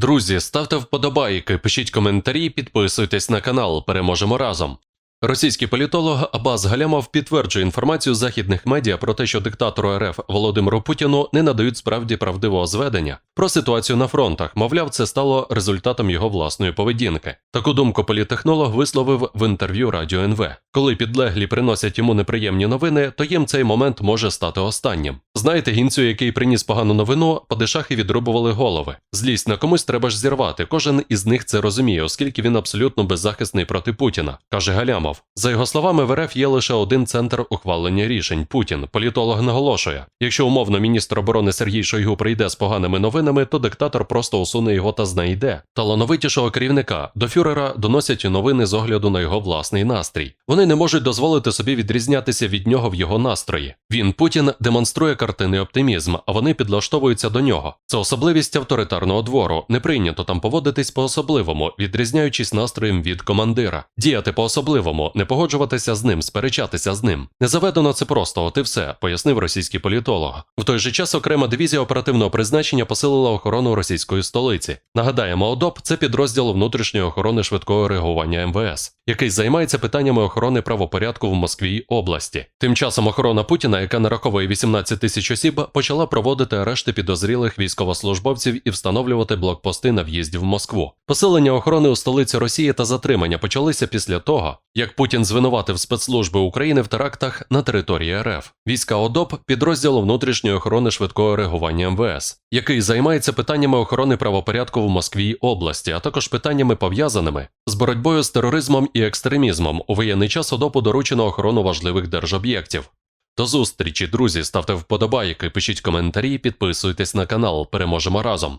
Друзі, ставте вподобайки, пишіть коментарі, підписуйтесь на канал. Переможемо разом. Російський політолог Абаз Галямов підтверджує інформацію західних медіа про те, що диктатору РФ Володимиру Путіну не надають справді правдивого зведення про ситуацію на фронтах. Мовляв, це стало результатом його власної поведінки. Таку думку політехнолог висловив в інтерв'ю Радіо НВ. Коли підлеглі приносять йому неприємні новини, то їм цей момент може стати останнім. Знаєте, гінцю, який приніс погану новину, падишахи відрубували голови. Злість на комусь треба ж зірвати. Кожен із них це розуміє, оскільки він абсолютно беззахисний проти Путіна, каже Галямов. За його словами, в РФ є лише один центр ухвалення рішень Путін. Політолог наголошує: якщо умовно міністр оборони Сергій Шойгу прийде з поганими новинами, то диктатор просто усуне його та знайде. Талановитішого керівника до фюрера доносять новини з огляду на його власний настрій. Вони не можуть дозволити собі відрізнятися від нього в його настрої. Він Путін демонструє картинний оптимізм, а вони підлаштовуються до нього. Це особливість авторитарного двору. Не прийнято там поводитись по-особливому, відрізняючись настроєм від командира, діяти по-особливому, не погоджуватися з ним, сперечатися з ним. Не заведено це просто, от і все, пояснив російський політолог. В той же час окрема дивізія оперативного призначення посилила охорону російської столиці. Нагадаємо, ОДОП це підрозділ внутрішньої охорони швидкого реагування МВС, який займається питаннями охорони правопорядку в Москві області. Тим часом охорона Путіна, яка нараховує 18 тисяч осіб, почала проводити арешти підозрілих військовослужбовців і встановлювати блокпости на в'їзді в Москву. Посилення охорони у столиці Росії та затримання почалися після того, як Путін звинуватив спецслужби України в терактах на території РФ. Війська ОДОП підрозділ внутрішньої охорони швидкого реагування МВС, який займається питаннями охорони правопорядку в Москві області, а також питаннями пов'язаними з боротьбою з тероризмом і екстремізмом. У воєнний час ОДОПу доручено охорону важливих держоб'єктів. До зустрічі, друзі, ставте вподобайки, пишіть коментарі, підписуйтесь на канал. Переможемо разом.